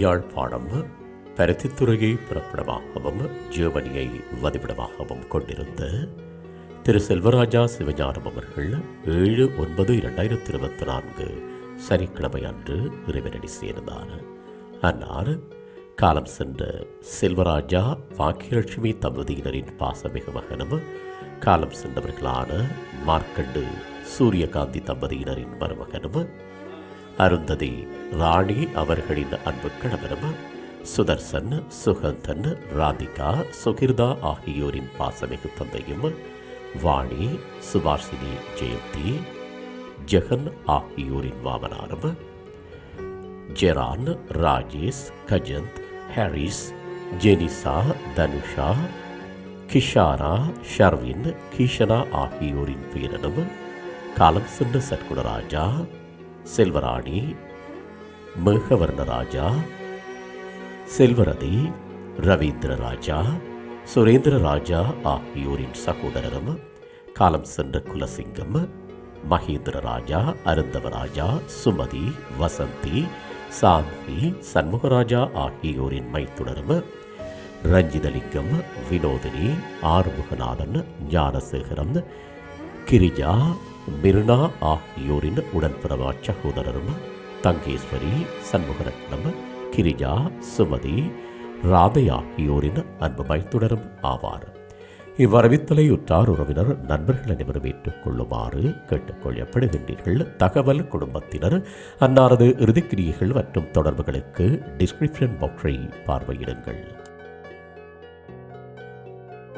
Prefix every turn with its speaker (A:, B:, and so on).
A: யாழ்ப்பாணம் பருத்தித்துறையை புறப்படமாகவும் ஜெர்மனியை வதிவிடமாகவும் கொண்டிருந்த திரு செல்வராஜா சிவஞானம் அவர்கள் ஏழு ஒன்பது இரண்டாயிரத்தி இருபத்தி நான்கு சனிக்கிழமை அன்று இறைவனடி சேர்ந்தார். அன்னார் காலம் சென்ற செல்வராஜா பாக்கியலட்சுமி தம்பதியினரின் பாசமிகு மகனும் காலம் சென்றவர்களான மார்க்கண்டு சூரியகாந்தி தம்பதியினரின் மருமகனும் அருந்ததி ராணி அவர்களின் அன்பு கணவரும் சுதர்சன் சுகந்தன் ராதிகா சுகிர்தா ஆகியோரின் பாசமிகு தந்தையும் வாணி சுபாஷினி ஜெயந்தி ஜெகன் ஆகியோரின் மாமனாரும் ஜெரான் ராஜேஷ் கஜந்த் ஹாரிஸ் ஜெனிசா தனுஷா கிஷாரா ஷர்வின் கிஷனா ஆகியோரின் பேரனும் காலம் சென்ற சத்குணராஜா செல்வராணி மேகவர்ணராஜா செல்வரதி ரவீந்திர ராஜா சுரேந்திர ராஜா ஆகியோரின் சகோதரரும் காலம் சென்ற குலசிங்கம் மகேந்திர ராஜா அருந்தவராஜா சுமதி வசந்தி சாந்தி சண்முகராஜா ஆகியோரின் மைத்துடரும் ரஞ்சிதலிங்கம் வினோதினி ஆறுமுகநாதன் ஞானசேகரம் கிரிஜா மிருனா ஆகியோரின் உடன்பிறவா சகோதரரும் தங்கேஸ்வரி சண்முகரத்னம் கிரிஜா சுமதி ராதை ஆகியோரின் அன்பு மைத்துடரும் ஆவார். இவ்வரவித்தலை உற்றார் உறவினர் நண்பர்கள் அனைவரும் ஏற்றுக்கொள்ளுமாறு கேட்டுக்கொள்ளப்படுகின்றீர்கள். தகவல் குடும்பத்தினர் அன்னாரது இறுதிக்கிரியைகள் மற்றும் தொடர்புகளுக்கு டிஸ்கிரிப்ஷன் பாக்ஸை பார்வையிடுங்கள்.